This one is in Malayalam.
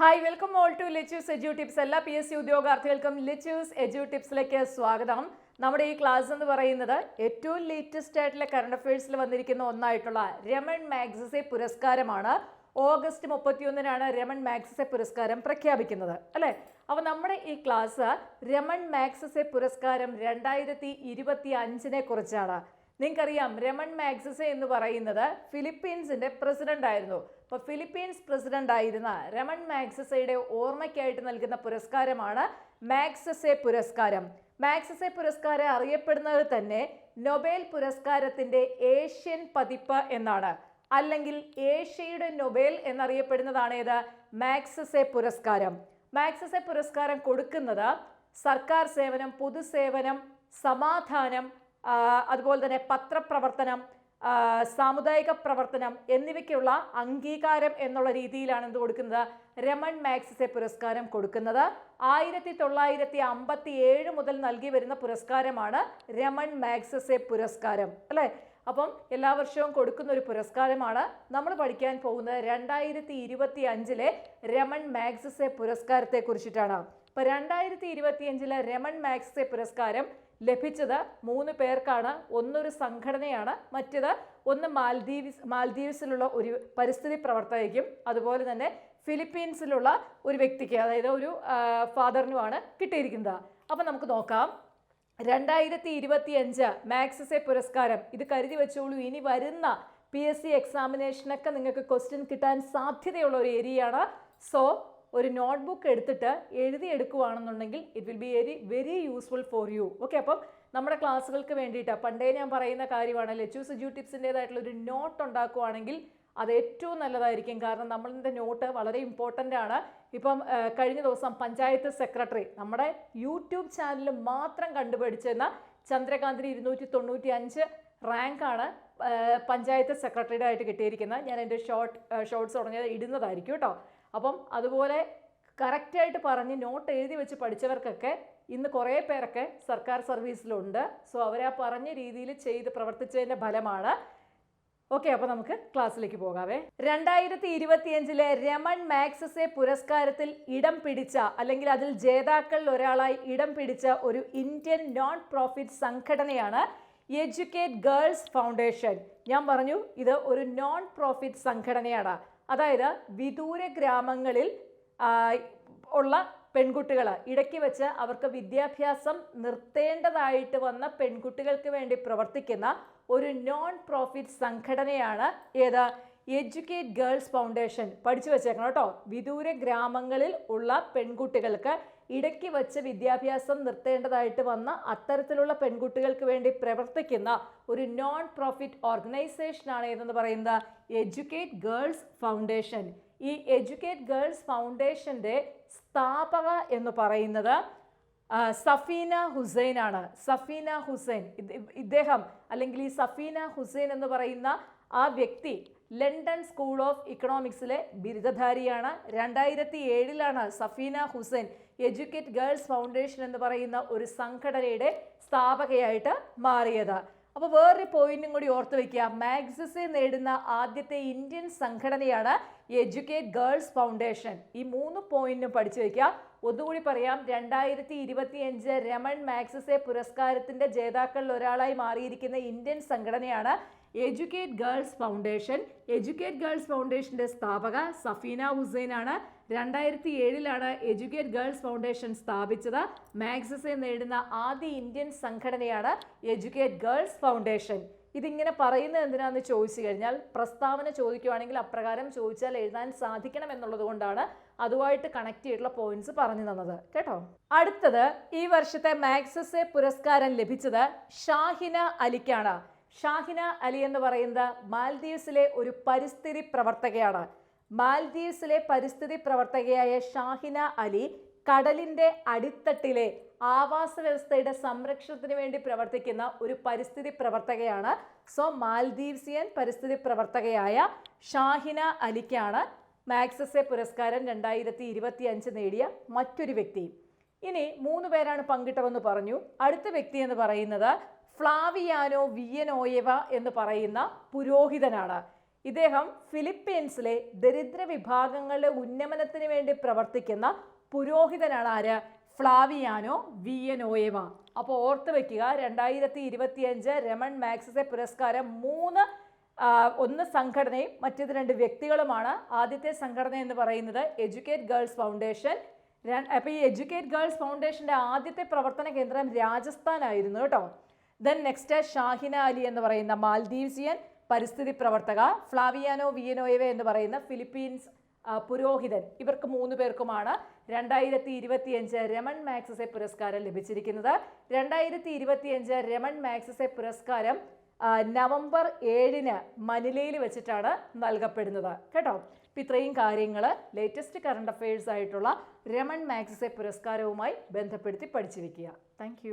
Hi welcome all to Lechu's edu tips. എല്ലാ പി എസ് സി ഉദ്യോഗാർത്ഥികൾക്കും ലെച്ചൂസ് എജ്യൂ ടിപ്സിലേക്ക് സ്വാഗതം. നമ്മുടെ ഈ ക്ലാസ് എന്ന് പറയുന്നത് ഏറ്റവും ലേറ്റസ്റ്റ് ആയിട്ടുള്ള കറണ്ട് അഫയേഴ്സിൽ വന്നിരിക്കുന്ന ഒന്നായിട്ടുള്ള രമൺ മാഗ്സസെ പുരസ്കാരമാണ്. ഓഗസ്റ്റ് മുപ്പത്തിയൊന്നിനാണ് രമൺ മാക്സസെ പുരസ്കാരം പ്രഖ്യാപിക്കുന്നത് അല്ലേ? അപ്പോൾ നമ്മുടെ ഈ ക്ലാസ് രമൺ മാക്സസെ പുരസ്കാരം രണ്ടായിരത്തി ഇരുപത്തി അഞ്ചിനെ കുറിച്ചാണ്. നിങ്ങൾക്കറിയാം രമൺ മാഗ്സസെ എന്ന് പറയുന്നത് ഫിലിപ്പീൻസിന്റെ പ്രസിഡന്റ് ആയിരുന്നു. അപ്പോൾ ഫിലിപ്പീൻസ് പ്രസിഡന്റ് ആയിരുന്ന രമൺ മാഗ്സസയുടെ ഓർമ്മയ്ക്കായിട്ട് നൽകുന്ന പുരസ്കാരമാണ് മാഗ്സസെ പുരസ്കാരം. മാഗ്സസെ പുരസ്കാരം അറിയപ്പെടുന്നത് തന്നെ നൊബേൽ പുരസ്കാരത്തിന്റെ ഏഷ്യൻ പതിപ്പ് എന്നാണ്. അല്ലെങ്കിൽ ഏഷ്യയുടെ നൊബേൽ എന്നറിയപ്പെടുന്നതാണ് ഏത്? മാഗ്സസെ പുരസ്കാരം. മാക്സസെ പുരസ്കാരം കൊടുക്കുന്നത് സർക്കാർ സേവനം പൊതുസേവനം സമാധാനം അതുപോലെ തന്നെ പത്രപ്രവർത്തനം സാമുദായിക പ്രവർത്തനം എന്നിവയ്ക്കുള്ള അംഗീകാരം എന്നുള്ള രീതിയിലാണ് എന്ത് കൊടുക്കുന്നത്? രമൺ മാക്സിസെ പുരസ്കാരം കൊടുക്കുന്നത്. ആയിരത്തി തൊള്ളായിരത്തി അമ്പത്തി ഏഴ് മുതൽ നൽകി വരുന്ന പുരസ്കാരമാണ് രമൺ മാക്സിസെ പുരസ്കാരം അല്ലേ? അപ്പം എല്ലാ വർഷവും കൊടുക്കുന്ന ഒരു പുരസ്കാരമാണ് നമ്മൾ പഠിക്കാൻ പോകുന്നത് രണ്ടായിരത്തി ഇരുപത്തി അഞ്ചിലെ രമൺ മാക്സിസെ പുരസ്കാരത്തെ കുറിച്ചിട്ടാണ് ഇപ്പൊ രണ്ടായിരത്തി ഇരുപത്തി അഞ്ചിലെ രമൺ മാക്സിസെ പുരസ്കാരം ലഭിച്ചത് മൂന്ന് പേർക്കാണ്. ഒന്നൊരു സംഘടനയാണ്. മറ്റേത് ഒന്ന് മാൽദീവ്സ് മാൽദീവ്സിലുള്ള ഒരു പരിസ്ഥിതി പ്രവർത്തകയ്ക്കും അതുപോലെ തന്നെ ഫിലിപ്പീൻസിലുള്ള ഒരു വ്യക്തിക്ക് അതായത് ഒരു ഫാദറിനുമാണ് കിട്ടിയിരിക്കുന്നത്. അപ്പം നമുക്ക് നോക്കാം. രണ്ടായിരത്തി ഇരുപത്തി അഞ്ച് മാക്സസെ പുരസ്കാരം. ഇത് കരുതി വെച്ചോളൂ. ഇനി വരുന്ന പി എസ് സി എക്സാമിനേഷനൊക്കെ നിങ്ങൾക്ക് ക്വസ്റ്റ്യൻ കിട്ടാൻ സാധ്യതയുള്ള ഒരു ഏരിയയാണ്. സോ ഒരു നോട്ട്ബുക്ക് എടുത്തിട്ട് എഴുതിയെടുക്കുകയാണെന്നുണ്ടെങ്കിൽ it will be very very useful for you okay അപ്പം നമ്മുടെ ക്ലാസ്സുകൾക്ക് വേണ്ടിയിട്ട് പണ്ടേ ഞാൻ പറയുന്ന കാര്യമാണ് ലെച്ചു സിജു ടിപ്സിന്റെതായിട്ടുള്ള ഒരു നോട്ട് ഉണ്ടാക്കുകയാണെങ്കിൽ അത് ഏറ്റവും നല്ലതായിരിക്കും. കാരണം നമ്മളിന്റെ നോട്ട് വളരെ ഇമ്പോർട്ടന്റ് ആണ്. ഇപ്പം കഴിഞ്ഞ ദിവസം പഞ്ചായത്ത് സെക്രട്ടറി നമ്മുടെ യൂട്യൂബ് ചാനലിൽ മാത്രം കണ്ടുപിടിച്ചിരുന്ന ചന്ദ്രകാന്തിന് ഇരുന്നൂറ്റി തൊണ്ണൂറ്റി അഞ്ച് റാങ്കാണ് പഞ്ചായത്ത് സെക്രട്ടറിയുടെ ആയിട്ട് കിട്ടിയിരിക്കുന്നത്. ഞാൻ എന്റെ ഷോർട്ട് ഷോർട്ട്സ് തുടങ്ങിയത് ഇടുന്നതായിരിക്കും കേട്ടോ. അപ്പം അതുപോലെ കറക്റ്റായിട്ട് പറഞ്ഞ് നോട്ട് എഴുതി വെച്ച് പഠിച്ചവർക്കൊക്കെ ഇന്ന് കുറേ പേരൊക്കെ സർക്കാർ സർവീസിലുണ്ട്. സോ അവരെ ആ പറഞ്ഞ രീതിയിൽ ചെയ്ത് പ്രവർത്തിച്ചതിന്റെ ഫലമാണ്. ഓക്കെ അപ്പോൾ നമുക്ക് ക്ലാസ്സിലേക്ക് പോകാവേ. രണ്ടായിരത്തി ഇരുപത്തിയഞ്ചിലെ രമൺ മാക്സസെ പുരസ്കാരത്തിൽ ഇടം പിടിച്ച അല്ലെങ്കിൽ അതിൽ ജേതാക്കളിൽ ഒരാളായി ഇടം പിടിച്ച ഒരു ഇന്ത്യൻ നോൺ പ്രോഫിറ്റ് സംഘടനയാണ് എഡ്യൂക്കേറ്റ് ഗേൾസ് ഫൗണ്ടേഷൻ ഞാൻ പറഞ്ഞു ഇത് ഒരു നോൺ പ്രോഫിറ്റ് സംഘടനയാണ്. അതായത് വിദൂര ഗ്രാമങ്ങളിൽ ഉള്ള പെൺകുട്ടികൾ ഇടയ്ക്ക് വെച്ച് അവർക്ക് വിദ്യാഭ്യാസം നിർത്തേണ്ടതായിട്ട് വന്ന പെൺകുട്ടികൾക്ക് വേണ്ടി പ്രവർത്തിക്കുന്ന ഒരു നോൺ പ്രോഫിറ്റ് സംഘടനയാണ് ഏത്? എഡ്യൂക്കേറ്റ് ഗേൾസ് ഫൗണ്ടേഷൻ പഠിച്ചു വെച്ചേക്കണം കേട്ടോ. വിദൂര ഗ്രാമങ്ങളിൽ ഉള്ള പെൺകുട്ടികൾക്ക് ഇടയ്ക്ക് വച്ച് വിദ്യാഭ്യാസം നിർത്തേണ്ടതായിട്ട് വന്ന അത്തരത്തിലുള്ള പെൺകുട്ടികൾക്ക് വേണ്ടി പ്രവർത്തിക്കുന്ന ഒരു നോൺ പ്രോഫിറ്റ് ഓർഗനൈസേഷനാണ് ഏതെന്ന് പറയുന്നത്? എഡ്യൂക്കേറ്റ് ഗേൾസ് ഫൗണ്ടേഷൻ ഈ എഡ്യൂക്കേറ്റ് ഗേൾസ് ഫൗണ്ടേഷന്റെ സ്ഥാപക എന്ന് പറയുന്നത് സഫീന ഹുസൈൻ ആണ്. സഫീന ഹുസൈൻ. ഇദ്ദേഹം അല്ലെങ്കിൽ ഈ സഫീന ഹുസൈൻ എന്ന് പറയുന്ന ആ വ്യക്തി ലണ്ടൻ സ്കൂൾ ഓഫ് ഇക്കണോമിക്സിലെ ബിരുദധാരിയാണ്. രണ്ടായിരത്തി ഏഴിലാണ് Safeena Hussain Educate Girls Foundation എന്ന് പറയുന്ന ഒരു സംഘടനയുടെ സ്ഥാപകയായിട്ട് മാറിയത്. അപ്പോൾ വേറൊരു പോയിന്റും കൂടി ഓർത്ത് വെക്കുക. മാഗ്സസെ നേടുന്ന ആദ്യത്തെ ഇന്ത്യൻ സംഘടനയാണ് എഡ്യൂക്കേറ്റ് ഗേൾസ് ഫൗണ്ടേഷൻ ഈ മൂന്ന് പോയിന്റും പഠിച്ചു വെക്കുക. ഒന്നുകൂടി പറയാം. രണ്ടായിരത്തി ഇരുപത്തിയഞ്ച് രമൺ പുരസ്കാരത്തിന്റെ ജേതാക്കളിൽ ഒരാളായി മാറിയിരിക്കുന്ന ഇന്ത്യൻ സംഘടനയാണ് Educate Girls Foundation Educate Girls ഫൗണ്ടേഷന്റെ സ്ഥാപക സഫീന ഹുസൈൻ ആണ് രണ്ടായിരത്തി ഏഴിലാണ് എഡ്യൂക്കേറ്റ് ഗേൾസ് ഫൗണ്ടേഷൻ സ്ഥാപിച്ചത്. മാഗ്സസെ നേടുന്ന ആദ്യ ഇന്ത്യൻ സംഘടനയാണ് എഡ്യൂക്കേറ്റ് ഗേൾസ് ഫൗണ്ടേഷൻ. ഇതിങ്ങനെ പറയുന്നത് എന്തിനാന്ന് ചോദിച്ചു കഴിഞ്ഞാൽ പ്രസ്താവന ചോദിക്കുവാണെങ്കിൽ അപ്രകാരം ചോദിച്ചാൽ എഴുതാൻ സാധിക്കണം എന്നുള്ളത് കൊണ്ടാണ് അതുമായിട്ട് കണക്ട് ചെയ്തിട്ടുള്ള പോയിന്റ്സ് പറഞ്ഞു തന്നത്. കേട്ടോ? അടുത്തത് ഈ വർഷത്തെ മാക്സസെ പുരസ്കാരം ലഭിച്ചത് ഷാഹിന അലിക്കാണ്. ഷാഹിന അലി എന്ന് പറയുന്നത് മാൽദീവ്സിലെ ഒരു പരിസ്ഥിതി പ്രവർത്തകയാണ്. മാൽദീവ്സിലെ പരിസ്ഥിതി പ്രവർത്തകയായ ഷാഹിന അലി കടലിന്റെ അടിത്തട്ടിലെ ആവാസ വ്യവസ്ഥയുടെ സംരക്ഷണത്തിന് വേണ്ടി പ്രവർത്തിക്കുന്ന ഒരു പരിസ്ഥിതി പ്രവർത്തകയാണ് സോ മാൽദീവ്സിയൻ പരിസ്ഥിതി പ്രവർത്തകയായ ഷാഹിന അലിക്കാണ് മാക്സസെ പുരസ്കാരം രണ്ടായിരത്തി ഇരുപത്തി അഞ്ച് നേടിയ മറ്റൊരു വ്യക്തി. ഇനി മൂന്ന് പേരാണ് പങ്കിട്ടതെന്ന് പറഞ്ഞു. അടുത്ത വ്യക്തി എന്ന് പറയുന്നത് ഫ്ലാവിയാനോ വിയനോയവ എന്ന് പറയുന്ന പുരോഹിതനാണ്. ഇദ്ദേഹം ഫിലിപ്പീൻസിലെ ദരിദ്ര വിഭാഗങ്ങളുടെ ഉന്നമനത്തിന് വേണ്ടി പ്രവർത്തിക്കുന്ന പുരോഹിതനാണ് ആര്? ഫ്ലാവിയാനോ വിയനോയവ. അപ്പോൾ ഓർത്ത് വെക്കുക രണ്ടായിരത്തി ഇരുപത്തിയഞ്ച് രമൺ മാക്സസെ പുരസ്കാരം മൂന്ന് ഒന്ന് സംഘടനയും മറ്റേത് രണ്ട് വ്യക്തികളുമാണ്. ആദ്യത്തെ സംഘടന എന്ന് പറയുന്നത് എഡ്യൂക്കേറ്റ് ഗേൾസ് ഫൗണ്ടേഷൻ അപ്പോൾ ഈ എഡ്യൂക്കേറ്റ് ഗേൾസ് ഫൗണ്ടേഷന്റെ ആദ്യത്തെ പ്രവർത്തന കേന്ദ്രം രാജസ്ഥാനായിരുന്നു കേട്ടോ. ദെൻ നെക്സ്റ്റ് ഷാഹിന അലി എന്ന് പറയുന്ന മാൽദീവ്സിയൻ പരിസ്ഥിതി പ്രവർത്തക ഫ്ലാവിയാനോ വിയനോയവ എന്ന് പറയുന്ന ഫിലിപ്പീൻസ് പുരോഹിതൻ. ഇവർക്ക് മൂന്ന് പേർക്കുമാണ് രണ്ടായിരത്തി ഇരുപത്തിയഞ്ച് രമൺ മാക്സസെ പുരസ്കാരം ലഭിച്ചിരിക്കുന്നത്. രണ്ടായിരത്തി ഇരുപത്തിയഞ്ച് രമൺ മാക്സസെ പുരസ്കാരം നവംബർ ഏഴിന് മനിലയിൽ വെച്ചിട്ടാണ് നൽകപ്പെടുന്നത്. കേട്ടോ? അപ്പം ഇത്രയും കാര്യങ്ങൾ ലേറ്റസ്റ്റ് കറണ്ട് അഫയേഴ്സ് ആയിട്ടുള്ള രമൺ മാക്സസെ പുരസ്കാരവുമായി ബന്ധപ്പെടുത്തി പഠിച്ചു വെക്കുക താങ്ക്